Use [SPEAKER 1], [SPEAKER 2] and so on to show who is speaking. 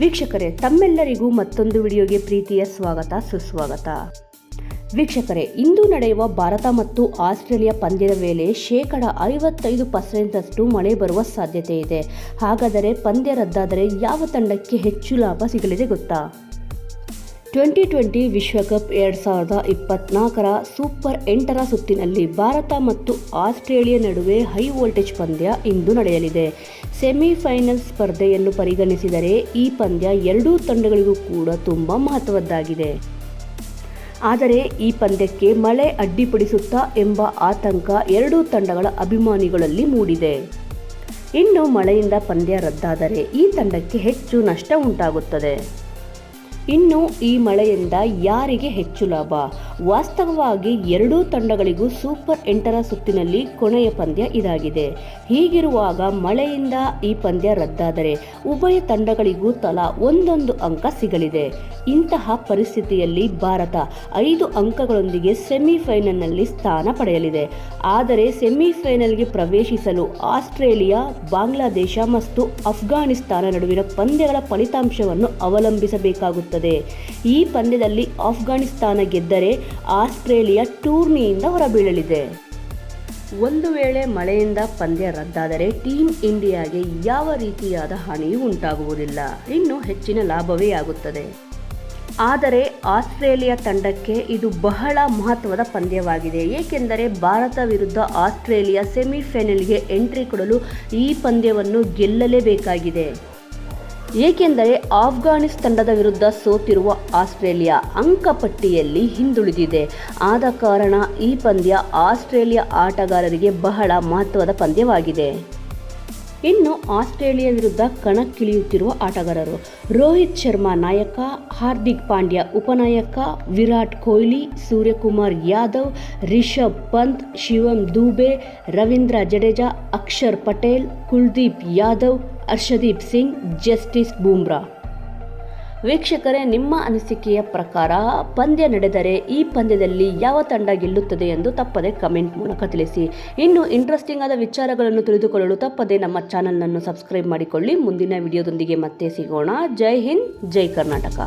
[SPEAKER 1] ವೀಕ್ಷಕರೇ, ತಮ್ಮೆಲ್ಲರಿಗೂ ಮತ್ತೊಂದು ವಿಡಿಯೋಗೆ ಪ್ರೀತಿಯ ಸ್ವಾಗತ, ಸುಸ್ವಾಗತ. ವೀಕ್ಷಕರೇ, ಇಂದು ನಡೆಯುವ ಭಾರತ ಮತ್ತು ಆಸ್ಟ್ರೇಲಿಯಾ ಪಂದ್ಯದ ವೇಳೆ ಶೇಕಡ ಐವತ್ತೈದು ಪರ್ಸೆಂಟಷ್ಟು ಮಳೆ ಬರುವ ಸಾಧ್ಯತೆ ಇದೆ. ಹಾಗಾದರೆ ಪಂದ್ಯ ರದ್ದಾದರೆ ಯಾವ ತಂಡಕ್ಕೆ ಹೆಚ್ಚು ಲಾಭ ಸಿಗಲಿದೆ ಗೊತ್ತಾ? ಟ್ವೆಂಟಿ ಟ್ವೆಂಟಿ ವಿಶ್ವಕಪ್ ಎರಡು ಸಾವಿರದ ಇಪ್ಪತ್ನಾಲ್ಕರ ಸೂಪರ್ ಎಂಟರ ಸುತ್ತಿನಲ್ಲಿ ಭಾರತ ಮತ್ತು ಆಸ್ಟ್ರೇಲಿಯಾ ನಡುವೆ ಹೈ ವೋಲ್ಟೇಜ್ ಪಂದ್ಯ ಇಂದು ನಡೆಯಲಿದೆ. ಸೆಮಿಫೈನಲ್ ಸ್ಪರ್ಧೆಯನ್ನು ಪರಿಗಣಿಸಿದರೆ ಈ ಪಂದ್ಯ ಎರಡೂ ತಂಡಗಳಿಗೂ ಕೂಡ ತುಂಬ ಮಹತ್ವದ್ದಾಗಿದೆ. ಆದರೆ ಈ ಪಂದ್ಯಕ್ಕೆ ಮಳೆ ಅಡ್ಡಿಪಡಿಸುತ್ತಾ ಎಂಬ ಆತಂಕ ಎರಡೂ ತಂಡಗಳ ಅಭಿಮಾನಿಗಳಲ್ಲಿ ಮೂಡಿದೆ. ಇನ್ನು ಮಳೆಯಿಂದ ಪಂದ್ಯ ರದ್ದಾದರೆ ಈ ತಂಡಕ್ಕೆ ಹೆಚ್ಚು ನಷ್ಟ ಉಂಟಾಗುತ್ತದೆ. ಇನ್ನು ಈ ಮಳೆಯಿಂದ ಯಾರಿಗೆ ಹೆಚ್ಚು ಲಾಭ? ವಾಸ್ತವವಾಗಿ ಎರಡೂ ತಂಡಗಳಿಗೂ ಸೂಪರ್ ಎಂಟರ ಸುತ್ತಿನಲ್ಲಿ ಕೊನೆಯ ಪಂದ್ಯ ಇದಾಗಿದೆ. ಹೀಗಿರುವಾಗ ಮಳೆಯಿಂದ ಈ ಪಂದ್ಯ ರದ್ದಾದರೆ ಉಭಯ ತಂಡಗಳಿಗೂ ತಲಾ ಒಂದೊಂದು ಅಂಕ ಸಿಗಲಿದೆ. ಇಂತಹ ಪರಿಸ್ಥಿತಿಯಲ್ಲಿ ಭಾರತ ಐದು ಅಂಕಗಳೊಂದಿಗೆ ಸೆಮಿಫೈನಲ್ನಲ್ಲಿ ಸ್ಥಾನ ಪಡೆಯಲಿದೆ. ಆದರೆ ಸೆಮಿಫೈನಲ್ಗೆ ಪ್ರವೇಶಿಸಲು ಆಸ್ಟ್ರೇಲಿಯಾ, ಬಾಂಗ್ಲಾದೇಶ ಮತ್ತು ಅಫ್ಘಾನಿಸ್ತಾನ ನಡುವಿನ ಪಂದ್ಯಗಳ ಫಲಿತಾಂಶವನ್ನು ಅವಲಂಬಿಸಬೇಕಾಗುತ್ತದೆ. ಈ ಪಂದ್ಯದಲ್ಲಿ ಆಫ್ಘಾನಿಸ್ತಾನ ಗೆದ್ದರೆ ಆಸ್ಟ್ರೇಲಿಯಾ ಟೂರ್ನಿಯಿಂದ ಹೊರಬೀಳಲಿದೆ. ಒಂದು ವೇಳೆ ಮಳೆಯಿಂದ ಪಂದ್ಯ ರದ್ದಾದರೆ ಟೀಮ್ ಇಂಡಿಯಾಗೆ ಯಾವ ರೀತಿಯಾದ ಹಾನಿಯೂ ಉಂಟಾಗುವುದಿಲ್ಲ. ಇನ್ನು ಹೆಚ್ಚಿನ ಲಾಭವೇ ಆಗುತ್ತದೆ. ಆದರೆ ಆಸ್ಟ್ರೇಲಿಯಾ ತಂಡಕ್ಕೆ ಇದು ಬಹಳ ಮಹತ್ವದ ಪಂದ್ಯವಾಗಿದೆ. ಏಕೆಂದರೆ ಭಾರತ ವಿರುದ್ಧ ಆಸ್ಟ್ರೇಲಿಯಾ ಸೆಮಿಫೈನಲ್ಗೆ ಎಂಟ್ರಿ ಕೊಡಲು ಈ ಪಂದ್ಯವನ್ನು ಗೆಲ್ಲಲೇಬೇಕಾಗಿದೆ. ಏಕೆಂದರೆ ಆಫ್ಘಾನಿಸ್ತಾನದ ವಿರುದ್ಧ ಸೋತಿರುವ ಆಸ್ಟ್ರೇಲಿಯಾ ಅಂಕಪಟ್ಟಿಯಲ್ಲಿ ಹಿಂದುಳಿದಿದೆ. ಆದ ಕಾರಣ ಈ ಪಂದ್ಯ ಆಸ್ಟ್ರೇಲಿಯಾ ಆಟಗಾರರಿಗೆ ಬಹಳ ಮಹತ್ವದ ಪಂದ್ಯವಾಗಿದೆ. ಇನ್ನು ಆಸ್ಟ್ರೇಲಿಯಾ ವಿರುದ್ಧ ಕಣಕ್ಕಿಳಿಯುತ್ತಿರುವ ಆಟಗಾರರು ರೋಹಿತ್ ಶರ್ಮಾ ನಾಯಕ, ಹಾರ್ದಿಕ್ ಪಾಂಡ್ಯ ಉಪನಾಯಕ, ವಿರಾಟ್ ಕೊಹ್ಲಿ, ಸೂರ್ಯಕುಮಾರ್ ಯಾದವ್, ರಿಷಬ್ ಪಂತ್, ಶಿವಂ ದೂಬೆ, ರವೀಂದ್ರ ಜಡೇಜಾ, ಅಕ್ಷರ್ ಪಟೇಲ್, ಕುಲ್ದೀಪ್ ಯಾದವ್ ಹರ್ಷದೀಪ್ ಸಿಂಗ್, ಜಸ್ಟಿಸ್ ಬೂಮ್ರಾ. ವೀಕ್ಷಕರೇ, ನಿಮ್ಮ ಅನಿಸಿಕೆಯ ಪ್ರಕಾರ ಪಂದ್ಯ ನಡೆದರೆ ಈ ಪಂದ್ಯದಲ್ಲಿ ಯಾವ ತಂಡ ಗೆಲ್ಲುತ್ತದೆ ಎಂದು ತಪ್ಪದೆ ಕಮೆಂಟ್ ಮೂಲಕ ತಿಳಿಸಿ. ಇನ್ನು ಇಂಟ್ರೆಸ್ಟಿಂಗ್ ಆದ ವಿಚಾರಗಳನ್ನು ತಿಳಿದುಕೊಳ್ಳಲು ತಪ್ಪದೆ ನಮ್ಮ ಚಾನಲನ್ನು ಸಬ್ಸ್ಕ್ರೈಬ್ ಮಾಡಿಕೊಳ್ಳಿ. ಮುಂದಿನ ವಿಡಿಯೋದೊಂದಿಗೆ ಮತ್ತೆ ಸಿಗೋಣ. ಜೈ ಹಿಂದ್, ಜೈ ಕರ್ನಾಟಕ.